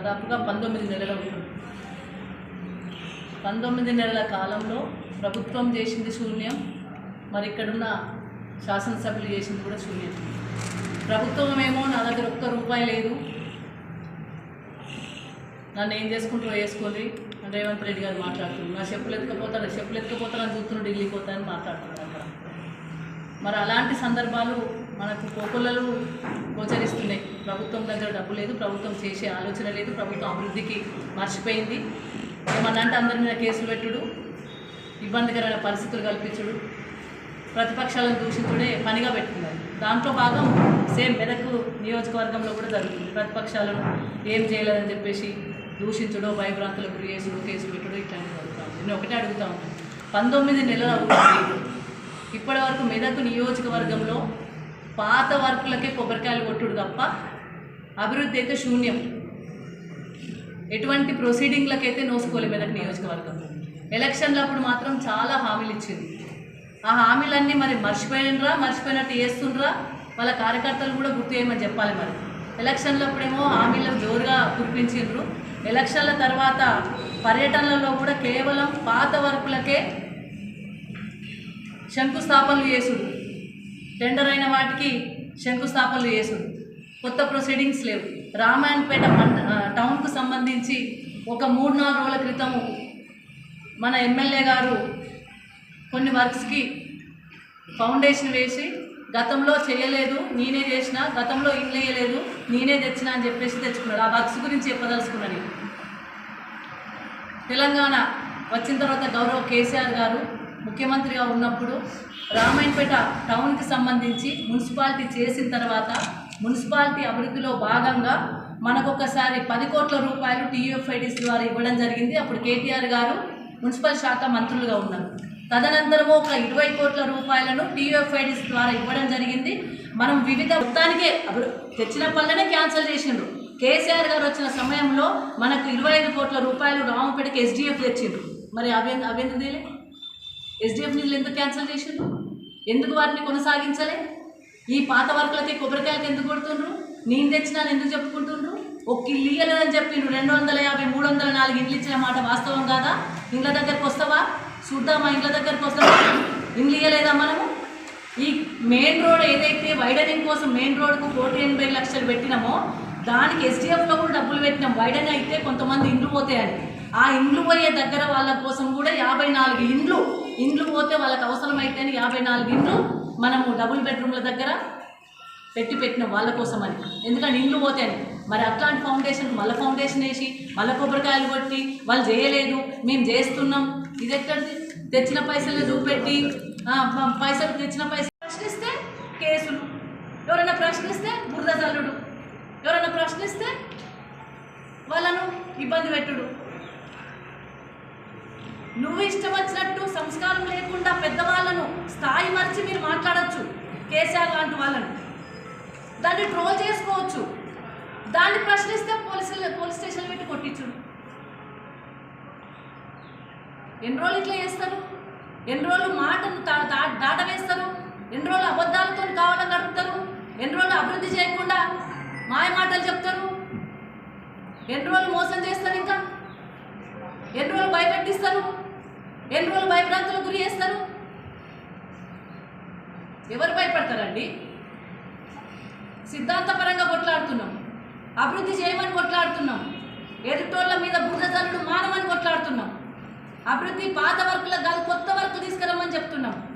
దాదాపుగా పంతొమ్మిది నెలలు అవుతుంది పంతొమ్మిది నెలల కాలంలో ప్రభుత్వం చేసింది శూన్యం మరి ఇక్కడున్న శాసనసభ్యులు చేసింది కూడా శూన్యం. ప్రభుత్వం ఏమో నా దగ్గర ఒక్క రూపాయి లేదు. నన్ను ఏం చేసుకుంటూ వేసుకోండి. అని రేవంత్ రెడ్డి గారు మాట్లాడుతున్నారు. నా చెప్పులు ఎత్తుకపోతాడు? చెప్పులు ఎత్తుకపోతానని చూస్తున్నాడు ఢిల్లీ పోతానని మాట్లాడుతున్నాడు. అక్కడ మరి అలాంటి సందర్భాలు మనకు కోకొల్లలు కోచ ప్రభుత్వం దగ్గర డబ్బు లేదు ప్రభుత్వం చేసే ఆలోచన లేదు ప్రభుత్వం అభివృద్ధికి మర్చిపోయింది. ఏమన్నా అంటే అందరి మీద కేసులు పెట్టుడు ఇబ్బందికరమైన పరిస్థితులు కల్పించుడు ప్రతిపక్షాలను దూషించుడే పనిగా పెట్టుకున్నారు దాంట్లో భాగం సేమ్ మెదక్ నియోజకవర్గంలో కూడా జరుగుతుంది. ప్రతిపక్షాలను ఏం చేయలేదని చెప్పేసి దూషించడో భయభ్రాంతులకు గురి చేసుడు కేసులు పెట్టుడు ఇట్లాంటివి జరుగుతూ ఉంది నేను ఒకటే అడుగుతా ఉన్నాను పంతొమ్మిది నెలలు అవుతుంది ఇప్పటి వరకు మెదక్ నియోజకవర్గంలో పాత వర్కులకే కొబ్బరికాయలు కొట్టుడు తప్ప అభివృద్ధి అయితే శూన్యం. ఎటువంటి ప్రొసీడింగ్లకైతే నోసుకోలే మెదక్ నియోజకవర్గం. ఎలక్షన్లప్పుడు మాత్రం చాలా హామీలు ఇచ్చింది. ఆ హామీలన్నీ మరి మర్చిపోయినరా మర్చిపోయినట్టు చేస్తుండ్రా? వాళ్ళ కార్యకర్తలు కూడా గుర్తు చేయమని చెప్పాలి మరి. ఎలక్షన్లప్పుడేమో హామీలు జోరుగా కురిపించిండ్రు. ఎలక్షన్ల తర్వాత పర్యటనలలో కూడా కేవలం పాత వర్కులకే శంకుస్థాపనలు చేసుడు. టెండర్ అయిన వాటికి శంకుస్థాపనలు చేసుడు. కొత్త ప్రొసీడింగ్స్ లేవు. రామాయణపేట మండ టౌన్కు సంబంధించి ఒక మూడు నాలుగు రోజుల క్రితము మన ఎమ్మెల్యే గారు కొన్ని వర్క్స్కి ఫౌండేషన్ వేసి గతంలో చేయలేదు నేనే చేసిన గతంలో ఇల్లేయలేదు నేనే తెచ్చిన అని చెప్పేసి తెచ్చుకున్నాడు. ఆ వర్క్స్ గురించి చెప్పదలుచుకున్నాను తెలంగాణ వచ్చిన తర్వాత గౌరవ్ కేసీఆర్ గారు ముఖ్యమంత్రిగా ఉన్నప్పుడు రామాయణపేట టౌన్కి సంబంధించి మున్సిపాలిటీ చేసిన తర్వాత మున్సిపాలిటీ అభివృద్ధిలో భాగంగా మనకొకసారి పది కోట్ల రూపాయలు టీయూఎఫ్ఐడిస్ ద్వారా ఇవ్వడం జరిగింది. అప్పుడు కేటీఆర్ గారు మున్సిపల్ శాఖ మంత్రులుగా ఉన్నారు. తదనంతరము ఒక ఇరవై కోట్ల రూపాయలను టీయూఎఫ్ఐడిస్ ద్వారా ఇవ్వడం జరిగింది. మనం వివిధ మొత్తానికే తెచ్చిన పనులనే క్యాన్సిల్ చేసిండ్రు. కేసీఆర్ గారు వచ్చిన సమయంలో మనకు ఇరవై ఐదు కోట్ల రూపాయలు రామపేటకి ఎస్డిఎఫ్ తెచ్చిండ్రు. మరి అవి అవెందుకు ఎస్డిఎఫ్ నిధులు ఎందుకు క్యాన్సిల్ చేసిండ్రు? ఎందుకు వాటిని కొనసాగించలే? ఈ పాత వర్కులకి కొబ్బరికాయలకి ఎందుకు కొడుతుండ్రు? నేను తెచ్చినాను ఎందుకు చెప్పుకుంటుండ్రు? ఒక ఇల్లు ఇయ్యలేదని చెప్పిండ్రు రెండు వందల యాభై మూడు వందల నాలుగు ఇండ్లు ఇచ్చిన మాట వాస్తవం కాదా? ఇండ్ల దగ్గరకు వస్తావా? చూద్దామా ఇండ్ల దగ్గరకు వస్తావా? ఇండ్లు ఇయ్యలేదా మనము? ఈ మెయిన్ రోడ్ ఏదైతే వైడనింగ్ కోసం మెయిన్ రోడ్కు కోటి ఎనభై లక్షలు పెట్టినామో దానికి ఎస్డిఎఫ్లో కూడా డబ్బులు పెట్టినాం. వైడన్ అయితే కొంతమంది ఇండ్లు పోతాయని. ఆ ఇండ్లు పోయే దగ్గర వాళ్ళ కోసం కూడా యాభై నాలుగు ఇండ్లు. ఇండ్లు పోతే వాళ్ళకి అవసరమైతేనే యాభై నాలుగు ఇండ్లు. మనము డబుల్ బెడ్రూమ్ల దగ్గర పెట్టి పెట్టిన వాళ్ళ కోసం అని. ఎందుకంటే ఇండ్లు పోతాయని మరి అట్లాంటి ఫౌండేషన్ మళ్ళీ ఫౌండేషన్ వేసి మళ్ళీ కొబ్బరికాయలు కొట్టి వాళ్ళు చేయలేదు మేము చేస్తున్నాం. ఇది ఎక్కడిది? తెచ్చిన పైసలు చూపెట్టి పైసలు తెచ్చిన పైసలు ప్రశ్నిస్తే కేసులు. ఎవరైనా ప్రశ్నిస్తే బురద తల్లుడు ఎవరైనా ప్రశ్నిస్తే వాళ్ళను ఇబ్బంది పెట్టుడు. నువ్వు ఇష్టం వచ్చినట్టు సంస్కారం లేకుండా పెద్దవాళ్ళను స్థాయి మర్చి మీరు మాట్లాడచ్చు. కేసీఆర్ లాంటి వాళ్ళను. దాన్ని ట్రోల్ చేసుకోవచ్చు. దాన్ని ప్రశ్నిస్తే పోలీసులు పోలీస్ స్టేషన్ పెట్టి కొట్టించుడు. ఎన్ని రోజులు ఇట్లా చేస్తారు? ఎన్ని రోజులు మాటను దా- దా- దాట వేస్తారు ఎన్ని రోజులు అబద్ధాలతో కావాలని గడుపుతారు? ఎన్ని రోజులు అభివృద్ధి చేయకుండా మాయ మాటలు చెప్తారు? ఎన్ని రోజులు మోసం చేస్తారు ఇంకా? ఎన్ని రోజులు భయపెట్టిస్తారు? ఎన్ని రోజులు భయభ్రాంతులకు గురి చేస్తారు? ఎవరు భయపడతారండి? సిద్ధాంతపరంగా కొట్లాడుతున్నాం. అభివృద్ధి చేయమని కొట్లాడుతున్నాం. ఎదుటోళ్ళ మీద బురదజల్లుడు మానమని కొట్లాడుతున్నాం. అభివృద్ధి పాత వర్కుల కాదు కొత్త వర్క్ తీసుకురమ్మని చెప్తున్నాం.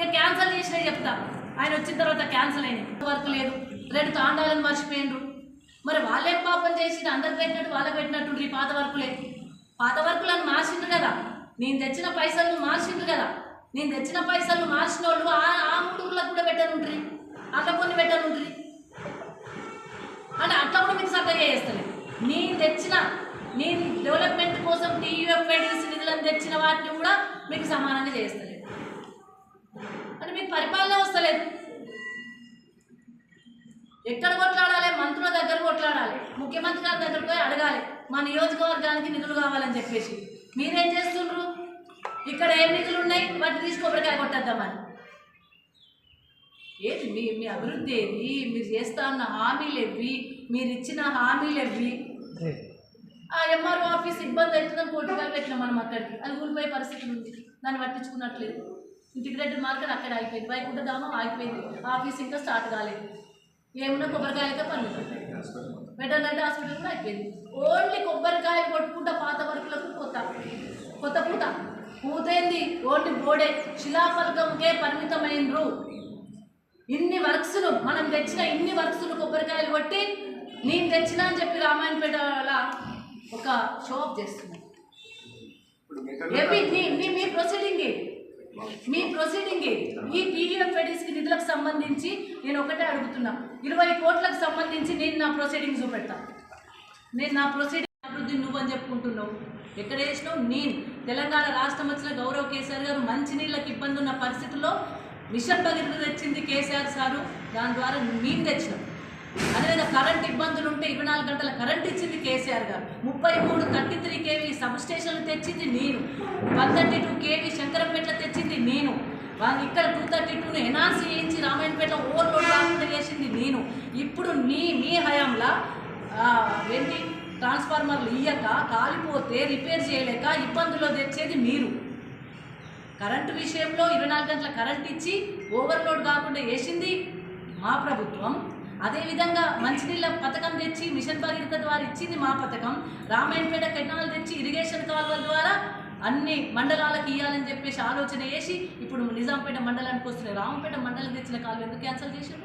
ఇక క్యాన్సల్ చేసినవి చెప్తా. ఆయన వచ్చిన తర్వాత క్యాన్సల్ అయినాయి. వర్క్ లేదు. రెండు తాండాలను మర్చిపోయిండ్రు మరి వాళ్ళేం పాపం చేసి అందరికి పెట్టినట్టు వాళ్ళకి పెట్టినట్టు ఈ పాత వర్కులే. పాత వర్కులను మార్చిండ్రు కదా? నేను తెచ్చిన పైసలు మార్చిండ్రు కదా? నేను తెచ్చిన పైసలు మార్చిన వాళ్ళు ఆ ఆ మూడు కూడా పెట్టనుంట్రి అట్లా కొన్ని పెట్టనుంట్రి అంటే అట్లా కూడా మీకు సక్కగా చేస్తలేదు నేను తెచ్చిన నేను డెవలప్మెంట్ కోసం టీయూఎఫ్ఐడిసి నిధులను తెచ్చిన వాటిని కూడా మీకు సమానంగా చేస్తలేదు అంటే మీకు పరిపాలన వస్తలేదు. ఎక్కడ కొట్లాడాలి? దగ్గర కొట్లాడాలి. ముఖ్యమంత్రి గారి దగ్గర పోయి అడగాలి. మా నియోజకవర్గానికి నిధులు కావాలని చెప్పేసి. మీరేం చేస్తుండ్రు? ఇక్కడ ఏం నిధులు ఉన్నాయి? వాటిని తీసి కొబ్బరికాయ కొట్టేద్దామని. ఏది మీ మీ అభివృద్ధి ఏది? మీరు చేస్తా అన్న హామీలు ఎవి మీరు ఇచ్చిన హామీలు ఎవి ఆ ఎంఆర్ఓ ఆఫీస్ ఇబ్బంది అవుతుందని కోటి రూపాయలు పెట్టినాం మనం అక్కడికి. అది ఊరిపోయే పరిస్థితి ఉంది. దాన్ని పట్టించుకున్నట్లేదు. ఇంటిగ్రేటెడ్ మార్కెట్ అక్కడ అయిపోయింది వైకుంఠ ధామం ఆగిపోయింది. ఆఫీస్ ఇంకా స్టార్ట్ కాలేదు. ఏమున్నా కొబ్బరికాయలకే పరిమితం వెటర్నరీ హాస్పిటల్ కూడా అయిపోయింది. ఓన్లీ కొబ్బరికాయలు కొట్టుకుంటా పాత వర్కులకు పోత. కొత్త పూత. పూతేంది? ఓన్లీ బోడే. శిలాఫలకంకే పరిమితమైనరు ఇన్ని వర్క్స్లు మనం తెచ్చిన ఇన్ని వర్క్స్లు కొబ్బరికాయలు కొట్టి నేను తెచ్చిన అని చెప్పి రామాయణపేట ఒక షో ఆఫ్ చేస్తున్నాను మీ ప్రొసీడింగ్? మీ ప్రొసీడింగ్ ఈ టీడీఎఫ్కి నిధులకు సంబంధించి నేను ఒకటే అడుగుతున్నా. ఇరవై కోట్లకు సంబంధించి నేను నా ప్రొసీడింగ్ చూపెడతా. నేను నా ప్రొసీడింగ్ అభివృద్ధి నువ్వు అని చెప్పుకుంటున్నావు. ఎక్కడ వేసినావు నేను. తెలంగాణ రాష్ట్రం వచ్చిన గౌరవ్ కేసీఆర్ గారు మంచినీళ్ళకి ఇబ్బంది ఉన్న పరిస్థితుల్లో మిషన్ భగీరథ తెచ్చింది కేసీఆర్ సారు. దాని ద్వారా మేము తెచ్చినాం. కరెంట్ ఇబ్బందులు ఉంటే ఇరవై నాలుగు గంటల కరెంట్ ఇచ్చింది కేసీఆర్ గారు. ముప్పై మూడు థర్టీ త్రీ కేవీ సబ్ స్టేషన్లు తెచ్చింది నేను. One thirty two KV Shankarampet తెచ్చింది నేను. వాళ్ళు ఇక్కడ టూ థర్టీ టూను ఎనాన్స్ చేయించి రామాయణపేట ఓవర్లోడ్ రాకుండా చేసింది నేను. ఇప్పుడు నీ మీ హయాంలో ఏంటి? ట్రాన్స్ఫార్మర్లు ఇయ్యక కాలిపోతే రిపేర్ చేయలేక ఇబ్బందుల్లో తెచ్చేది మీరు. కరెంటు విషయంలో ఇరవై నాలుగు గంటల కరెంట్ ఇచ్చి ఓవర్లోడ్ కాకుండా వేసింది మా ప్రభుత్వం. అదేవిధంగా మంచినీళ్ళ పథకం తెచ్చి మిషన్ భగీరథ ద్వారా ఇచ్చింది మా పథకం. రామాయణపేట కెనాల్ తెచ్చి ఇరిగేషన్ కాలువల ద్వారా అన్ని మండలాలకు ఇవ్వాలని చెప్పేసి ఆలోచన వేసి ఇప్పుడు నిజాంపేట మండలానికి వస్తున్నాయి. రామపేట మండలం తెచ్చిన కాలువ ఎందుకు క్యాన్సిల్ చేశారు?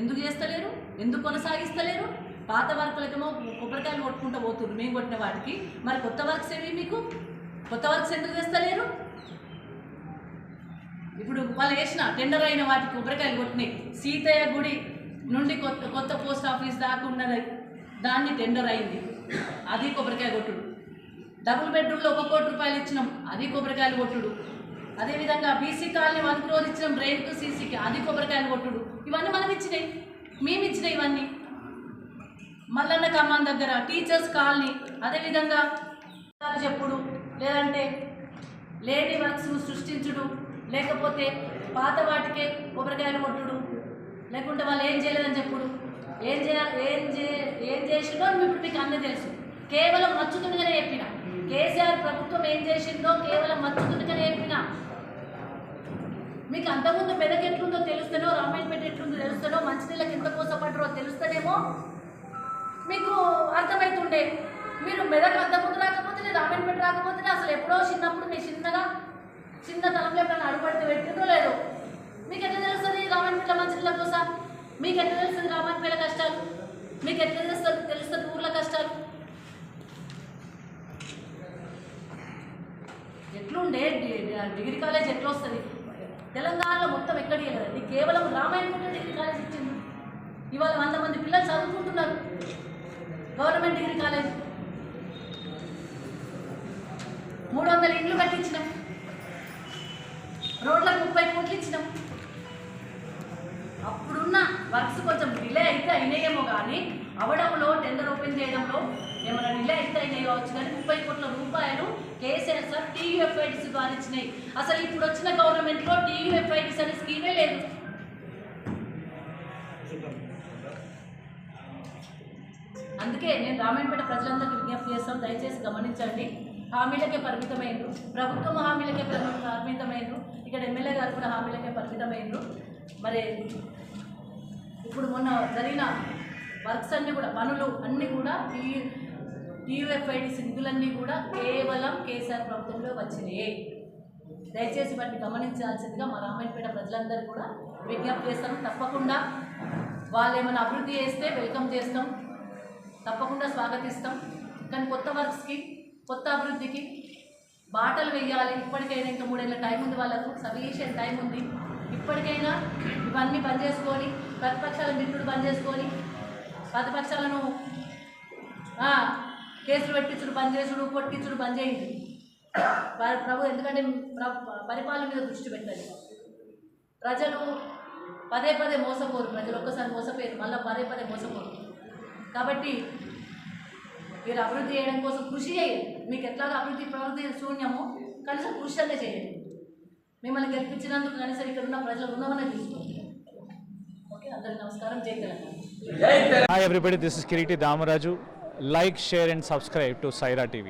ఎందుకు చేస్తలేరు? ఎందుకు కొనసాగిస్తలేరు? పాత వర్కులకేమో కొబ్బరికాయలు కొట్టుకుంటూ పోతున్నారు మేము కొట్టిన వాటికి. మరి కొత్త వర్క్స్ ఏవి మీకు? కొత్త వర్క్స్ ఎందుకు చేస్తలేరు? ఇప్పుడు వాళ్ళు వేసిన టెండర్ అయిన వాటికి కొబ్బరికాయలు కొట్టినాయి. సీతయ్య గుడి నుండి కొత్త కొత్త పోస్ట్ ఆఫీస్ దాకా ఉన్నది దాన్ని టెండర్ అయింది. అది కొబ్బరికాయ కొట్టుడు. డబుల్ బెడ్రూమ్లో ఒక కోటి రూపాయలు ఇచ్చినాం. అది కొబ్బరికాయలు కొట్టుడు. అదేవిధంగా బీసీ కాలనీ వన్ క్రోర్ ఇచ్చినాం డ్రైన్కు సీసీకి. అది కొబ్బరికాయలు కొట్టుడు. ఇవన్నీ మనం ఇచ్చినాయి. మేము ఇచ్చినాయి ఇవన్నీ. మల్లన్న కమాన్ దగ్గర టీచర్స్ కాలనీ అదేవిధంగా చెప్పుడు లేదంటే లేని వర్క్స్ సృష్టించుడు లేకపోతే పాత వాటికే కొబ్బరికాయలు కొట్టుడు. లేకుంటే వాళ్ళు ఏం చేయలేదని చెప్పుడు. ఏం చేయ ఏం చే ఏం చేసిందో ఇప్పుడు మీకు అన్నీ తెలుసు. కేవలం మచ్చుతుండగానే చెప్పిన. కేసీఆర్ ప్రభుత్వం ఏం చేసిందో కేవలం మచ్చుతుండగానే చెప్పిన. మీకు అంతకుముందు మెదక్ ఎట్లుందో తెలుస్తేనో రామాయణపేట ఎట్లుందో తెలుస్తేనో మంచినీళ్ళకి ఎంత కోసపడరో తెలుస్తేనేమో మీకు అర్థమవుతుండే మీరు మెదక్ అంతకుముందు రాకపోతే రామాయణపేట రాకపోతే అసలు ఎప్పుడో చిన్నప్పుడు మీ చిన్నగా చిన్న తలంలో ఎప్పుడైనా అడుగుపడితే పెట్టిందో లేదో. మీకు ఎట్లా తెలుస్తుంది? రామాయణపేట మంచినీళ్ళ మీకు ఎట్లా తెలుస్తుంది రామాయణపేట కష్టాలు? మీకు ఎట్లా తెలుస్తుంది? తెలుస్తుంది ఊర్ల కష్టాలు? ఎట్లుండే? డిగ్రీ కాలేజ్ ఎట్లా వస్తుంది తెలంగాణలో మొత్తం ఎక్కడ లేదండి కేవలం రామాయణపేట డిగ్రీ కాలేజ్ ఇచ్చింది. ఇవాళ వంద మంది పిల్లలు చదువుకుంటున్నారు. Government degree college. మూడు వందల ఇండ్లు కట్టించినాం. రోడ్లకు ముప్పై కోట్లు ఇచ్చినాం. అప్పుడున్న వర్క్స్ కొంచెం డిలే అయితే అయినాయేమో కానీ అవడంలో టెండర్ ఓపెన్ చేయడంలో ఏమైనా డిలే అయితే అయినాయి కావచ్చు కానీ ముప్పై కోట్ల రూపాయలు కేసీఆర్ సార్ టీయూఎఫ్ఐడిస్ ద్వారా ఇచ్చినాయి. అసలు ఇప్పుడు వచ్చిన గవర్నమెంట్లో టీయూఎఫ్ఐడిస్ అనే స్కీమే లేదు. అందుకే నేను రామాయణపేట ప్రజలందరికీ విజ్ఞప్తి చేస్తాను. దయచేసి గమనించండి. హామీలకే పరిమితమైనరు ప్రభుత్వం హామీలకే పరిమితమైనరు ఇక్కడ ఎమ్మెల్యే గారు కూడా హామీలకే పరిమితమైనరు మరి ఇప్పుడు మొన్న జరిగిన వర్క్స్ అన్నీ కూడా పనులు అన్నీ కూడా టీ టీయూఎఫ్ఐడిసి నిధులన్నీ కూడా కేవలం కేసీఆర్ ప్రభుత్వంలో వచ్చినాయి. దయచేసి వాటిని గమనించాల్సిందిగా మా రామాయణపేట ప్రజలందరూ కూడా విజ్ఞప్తి చేస్తాం తప్పకుండా వాళ్ళు ఏమైనా అభివృద్ధి చేస్తే వెల్కమ్ చేస్తాం. తప్పకుండా స్వాగతిస్తాం. కానీ కొత్త వర్క్స్కి కొత్త అభివృద్ధికి బాటలు వేయాలి ఇప్పటికైనా ఇంకా మూడేళ్ళ టైం ఉంది వాళ్ళకు. సఫిషియెంట్ టైం ఉంది. ఇప్పటికైనా ఇవన్నీ బంద్ చేసుకొని ప్రతిపక్షాల మిత్రుడు బంద్ చేసుకొని ప్రతిపక్షాలను కేసులు పెట్టించుడు బంద్ చేసుడు కొట్టించుడు బంద్ చేయండి. వారి ప్రభు ఎందుకంటే ప్ర- పరిపాలన మీద దృష్టి పెట్టాలి ప్రజలు పదే పదే మోసపోరు ప్రజలు ఒక్కసారి మోసపోయారు మళ్ళీ పదే పదే మోసపోరు. కాబట్టి మీరు అభివృద్ధి చేయడం కోసం కృషి చేయండి. మీకు ఎట్లాగో అభివృద్ధి ప్రవృత్తి శూన్యమో కనీసం కృషి అనే చేయండి. మిమ్మల్ని గెలిపించినందుకు కనీసం ఇక్కడ ఉన్న ప్రజలు ఉన్నవనే తీసుకోండి అందరికీ నమస్కారం జై Telangana Hi everybody, this is Kiriti Damaraju. Like, share and subscribe to Saira TV.